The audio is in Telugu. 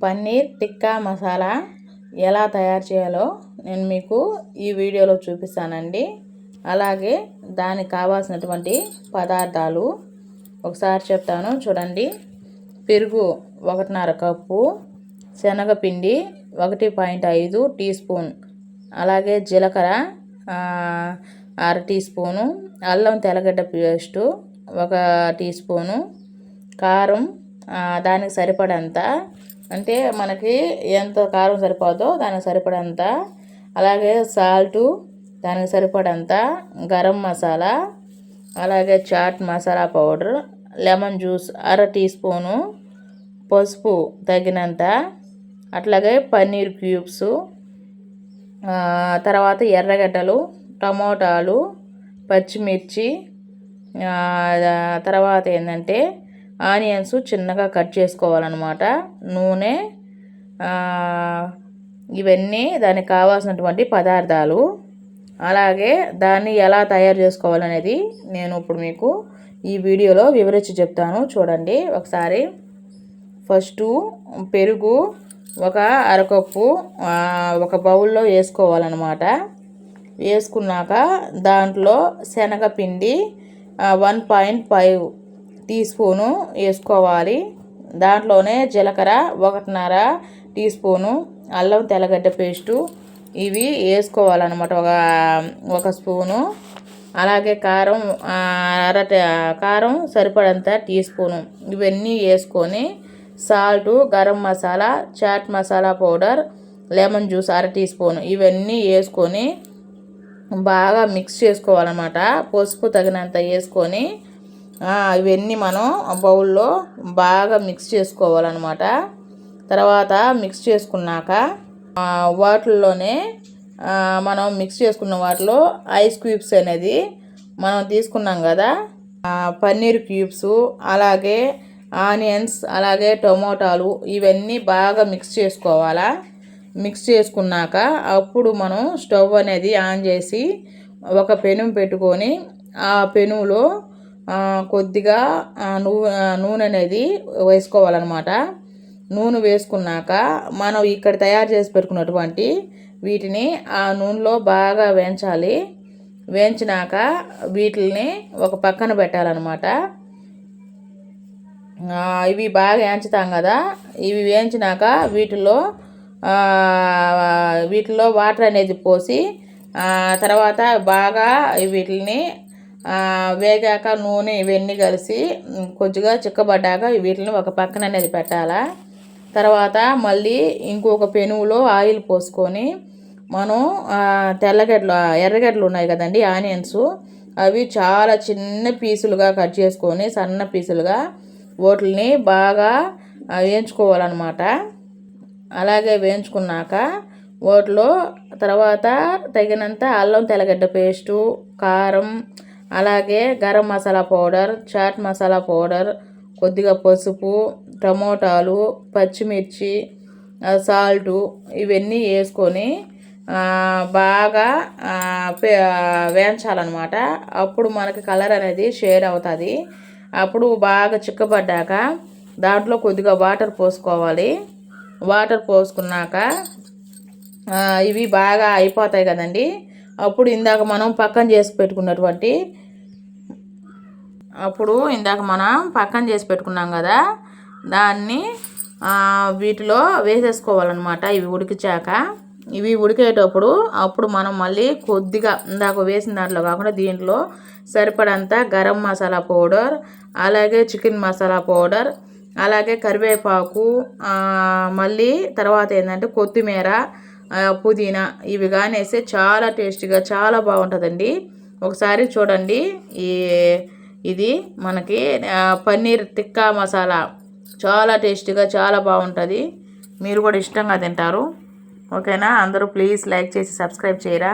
పన్నీర్ టిక్కా మసాలా ఎలా తయారు చేయాలో నేను మీకు ఈ వీడియోలో చూపిస్తానండి. అలాగే దానికి కావాల్సినటువంటి పదార్థాలు ఒకసారి చెప్తాను చూడండి. పెరుగు ఒకటిన్నర కప్పు శనగపిండి ఒకటి పాయింట్ ఐదు టీ స్పూన్ అలాగే జీలకర్ర అర టీ స్పూను అల్లం తెల్లగడ్డ పేస్టు ఒక టీ స్పూను కారం దానికి సరిపడంత అంటే మనకి ఎంత కారం సరిపోదో దానికి సరిపడంత. అలాగే సాల్టు దానికి సరిపడంత గరం మసాలా అలాగే chaat masala powder lemon juice అర టీ స్పూను పసుపు తగినంత అట్లాగే పన్నీర్ క్యూబ్స్ తర్వాత ఎర్రగడ్డలు టమోటాలు పచ్చిమిర్చి తర్వాత ఏంటంటే ఆనియన్స్ చిన్నగా కట్ చేసుకోవాలన్నమాట. నూనె ఇవన్నీ దానికి కావాల్సినటువంటి పదార్థాలు. అలాగే దాన్ని ఎలా తయారు చేసుకోవాలనేది నేను ఇప్పుడు మీకు ఈ వీడియోలో వివరించి చెప్తాను. చూడండి ఒకసారి ఫస్టు పెరుగు ఒక అరకప్పు ఒక బౌల్లో వేసుకోవాలన్నమాట. వేసుకున్నాక దాంట్లో శనగపిండి one point five teaspoon వేసుకోవాలి. దాంట్లోనే జీలకర్ర ఒకటిన్నర టీ స్పూను అల్లం తెల్లగడ్డ పేస్టు ఇవి వేసుకోవాలన్నమాట. ఒక ఒక స్పూను. అలాగే కారం అర కారం సరిపడంత టీ స్పూను. ఇవన్నీ వేసుకొని salt garam masala chaat masala powder lemon juice అర టీ స్పూన్ ఇవన్నీ వేసుకొని బాగా మిక్స్ చేసుకోవాలన్నమాట. పసుపు తగినంత వేసుకొని ఇవన్నీ మనం బౌల్లో బాగా మిక్స్ చేసుకోవాలన్నమాట. తర్వాత మిక్స్ చేసుకున్నాక వాటిల్లోనే మనం మిక్స్ చేసుకున్న వాటిలో ఐస్ క్యూబ్స్ అనేది మనం తీసుకున్నాం కదా. పన్నీర్ క్యూబ్స్ అలాగే ఆనియన్స్ అలాగే టొమాటాలు ఇవన్నీ బాగా మిక్స్ చేసుకోవాలా. మిక్స్ చేసుకున్నాక అప్పుడు మనం స్టవ్ అనేది ఆన్ చేసి ఒక పెను పెట్టుకొని ఆ పెనులో కొద్దిగా నూనె నూనె అనేది వేసుకోవాలన్నమాట. నూనె వేసుకున్నాక మనం ఇక్కడ తయారు చేసి పెట్టుకున్నటువంటి వీటిని ఆ నూనెలో బాగా వేయించాలి. వేయించినాక వీటిని ఒక పక్కన పెట్టాలన్నమాట. ఇవి బాగా వేయించుతాం కదా ఇవి వేయించినాక వీటిలో వీటిలో వాటర్ అనేది పోసి తర్వాత బాగా వీటిని వేగాక నూనె ఇవన్నీ కలిసి కొద్దిగా చిక్కబడ్డాక వీటిని ఒక పక్కన అనేది పెట్టాలా. తర్వాత మళ్ళీ ఇంకొక పెనువులో ఆయిల్ పోసుకొని మనం తెల్లగడ్డలు ఎర్రగడ్డలు ఉన్నాయి కదండి ఆనియన్స్. అవి చాలా చిన్న పీసులుగా కట్ చేసుకొని సన్న పీసులుగా వాటిని బాగా వేయించుకోవాలన్నమాట. అలాగే వేయించుకున్నాక వాటిలో తర్వాత తగినంత అల్లం తెల్లగడ్డ పేస్టు కారం అలాగే గరం మసాలా పౌడర్ చాట్ మసాలా పౌడర్ కొద్దిగా పసుపు టమోటాలు పచ్చిమిర్చి సాల్టు ఇవన్నీ వేసుకొని బాగా వేయించాలన్నమాట. అప్పుడు మనకి కలర్ అనేది షేడ్ అవుతుంది. అప్పుడు బాగా చిక్కబడ్డాక దాంట్లో కొద్దిగా వాటర్ పోసుకోవాలి. వాటర్ పోసుకున్నాక ఇవి బాగా అయిపోతాయి కదండి. అప్పుడు ఇందాక మనం పక్కన చేసి పెట్టుకున్నటువంటి అప్పుడు ఇందాక మనం పక్కన చేసి పెట్టుకున్నాం కదా దాన్ని వీటిలో వేసేసుకోవాలన్నమాట. ఇవి ఉడికించాక ఇవి ఉడికేటప్పుడు అప్పుడు మనం మళ్ళీ కొద్దిగా ఇందాక వేసిన దాంట్లో కాకుండా దీంట్లో సరిపడంత గరం మసాలా పౌడర్ అలాగే చికెన్ మసాలా పౌడర్ అలాగే కరివేపాకు మళ్ళీ తర్వాత ఏంటంటే కొత్తిమీర పుదీనా ఇవి కానీ వేస్తే చాలా టేస్టీగా చాలా బాగుంటుందండి. ఒకసారి చూడండి. ఈ ఇది మనకి పన్నీర్ టిక్కా మసాలా చాలా టేస్టీగా చాలా బాగుంటుంది. మీరు కూడా ఇష్టంగా తింటారు. ఓకేనా? అందరూ ప్లీజ్ లైక్ చేసి సబ్స్క్రైబ్ చేయరా?